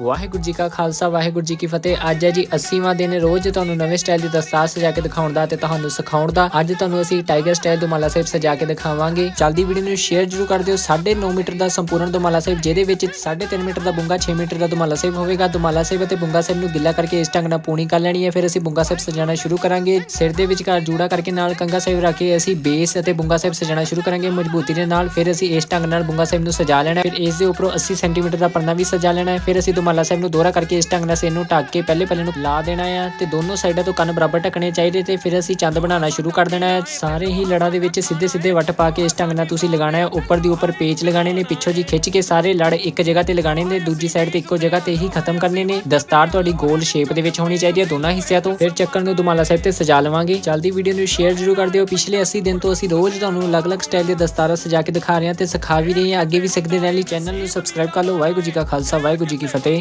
ਵਾਹਿਗੁਰੂ ਜੀ ਕਾ ਖਾਲਸਾ, ਵਾਹਿਗੁਰੂ ਜੀ ਕੀ ਫਤਿਹ। ਅੱਜ ਹੈ ਜੀ 80ਵਾਂ ਦਿਨ, ਰੋਜ਼ ਤੁਹਾਨੂੰ ਨਵੇਂ ਸਟਾਈਲ ਦੀ ਦਸਤਾਰ ਸਜਾ ਕੇ ਦਿਖਾਉਣ ਦਾ ਤੇ ਤੁਹਾਨੂੰ ਸਿਖਾਉਣ ਦਾ। ਅੱਜ ਤੁਹਾਨੂੰ ਅਸੀਂ ਟਾਈਗਰ ਸਟਾਈਲ ਦੁਮਾਲਾ ਸਾਹਿਬ ਸਜਾ ਕੇ ਦਿਖਾਵਾਂਗੇ। ਚੱਲਦੀ ਵੀਡੀਓ ਨੂੰ ਸ਼ੇਅਰ ਜਰੂਰ ਕਰ ਦਿਓ। 9.5 ਮੀਟਰ ਦਾ ਸੰਪੂਰਨ ਦੁਮਾਲਾ ਸਾਹਿਬ, ਜਿਹਦੇ ਵਿੱਚ 3.5 ਮੀਟਰ ਦਾ ਬੁੰਗਾ 6 ਮੀਟਰ ਦਾ ਦੁਮਾਲਾ ਸਾਹਿਬ ਹੋਵੇਗਾ। ਦੁਮਾਲਾ ਸਾਹਿਬ ਅਤੇ ਬੁੰਗਾ ਸਾਹਿਬ ਨੂੰ ਗਿੱਲਾ ਕਰਕੇ ਇਸ ਢੰਗ ਨਾਲ ਪੂਣੀ ਕਰ ਲੈਣੀ ਹੈ। ਫਿਰ ਅਸੀਂ ਬੁੰਗਾ ਸਾਹਿਬ ਸਜਾਣਾ ਸ਼ੁਰੂ ਕਰਾਂਗੇ। ਸਿਰ ਦੇ ਵਿਚਕਾਰ ਜੂੜਾ ਕਰਕੇ ਨਾਲ ਕੰਗਾ ਸਾਹਿਬ ਰੱਖ ਕੇ ਅਸੀਂ ਬੇਸ ਅਤੇ ਬੁੰਗਾ ਸਾਹਿਬ ਸਜਾਣਾ ਸ਼ੁਰੂ ਕਰਾਂਗੇ ਮਜ਼ਬੂਤੀ ਦੇ ਨਾਲ। ਫਿਰ ਅਸੀਂ ਇਸ ਢੰਗ ਨਾਲ ਬੁੰਗਾ ਸਾਹਿਬ ਨੂੰ ਸਜਾ ਲੈਣਾ ਫਿਰ ਇਸ ਦੇ ਉੱਪਰੋਂ 80 ਸੈਂਟੀਮੀਟਰ ਦਾ ਪਰਨਾ ਵੀ ਸਜਾ ਲੈਣਾ ਹੈ। ਫਿਰ ਅਸੀਂ ਦੁਮਾਲਾ ਸਾਹਿਬ ਨੂੰ ਦੋਹਰਾ ਕਰਕੇ ਇਸ ਢੰਗ ਨਾਲ ਸਿਰ ਨੂੰ ਢੱਕ ਕੇ ਪਹਿਲੇ ਪਹਿਲੇ ਨੂੰ ਲਾ ਦੇਣਾ ਹੈ ਤੇ ਦੋਨੋਂ ਸਾਈਡਾਂ ਤੋਂ ਕੰਨ ਬਰਾਬਰ ਢੱਕਣੇ ਚਾਹੀਦੇ ਤੇ ਫਿਰ ਅਸੀਂ ਚੰਦ ਬਣਾਉਣਾ ਸ਼ੁਰੂ ਕਰ ਦੇਣਾ ਹੈ ਸਾਰੇ ਹੀ ਲੜਾਂ ਦੇ ਵਿੱਚ ਸਿੱਧੇ ਸਿੱਧੇ ਵੱਟ ਪਾ ਕੇ ਇਸ ਢੰਗ ਨਾਲ ਤੁਸੀਂ ਲਗਾਉਣਾ ਹੈ ਉੱਪਰ ਦੀ ਉੱਪਰ ਪੇਚ ਲਗਾਣੇ ਨੇ, ਪਿੱਛੋਂ ਜੀ ਖਿੱਚ ਕੇ ਸਾਰੇ ਲੜ ਇੱਕ ਜਗ੍ਹਾ ਤੇ ਲਗਾਣੇ ਨੇ, ਦੂਜੀ ਸਾਈਡ ਤੇ ਇੱਕੋ ਜਗ੍ਹਾ ਤੇ ਹੀ ਖਤਮ ਕਰਨੇ ਨੇ। ਦਸਤਾਰ ਤੁਹਾਡੀ ਗੋਲ ਸ਼ੇਪ ਦੇ ਵਿੱਚ ਹੋਣੀ ਚਾਹੀਦੀ ਹੈ ਦੋਨਾਂ ਹਿੱਸਿਆਂ ਤੋਂ। ਫਿਰ ਚੱਕਰ ਨੂੰ ਦੁਮਾਲਾ ਸਾਹਿਬ ਤੇ ਸਜਾ ਲਵਾਂਗੇ। ਜਲਦੀ ਵੀਡੀਓ ਨੂੰ ਸ਼ੇਅਰ ਜਰੂਰ ਕਰ ਦਿਓ। ਪਿਛਲੇ 80 ਦਿਨ ਤੋਂ ਅਸੀਂ ਰੋਜ਼ ਤੁਹਾਨੂੰ ਅਲੱਗ-ਅਲੱਗ ਸਟਾਈਲ ਦੇ ਦਸਤਾਰਾਂ ਸਜਾ ਕੇ ਦਿਖਾ ਰਹੇ ਹਾਂ ਤੇ ਸਿਖਾ ਵੀ ਰਹੇ ਹਾਂ। ਅੱਗੇ ਵੀ ਸਿੱਖਦੇ ਰਹਿਣ ਲਈ ਚੈਨਲ ਨੂੰ ਸਬਸਕ੍ਰਾਈਬ ਕਰ ਲਓ। ਵਾਹਿਗੁਰੂ ਜੀ ਕਾ ਖਾਲਸਾ, ਵਾਹਿਗੁਰੂ ਜੀ ਕੀ ਫਤਿਹ।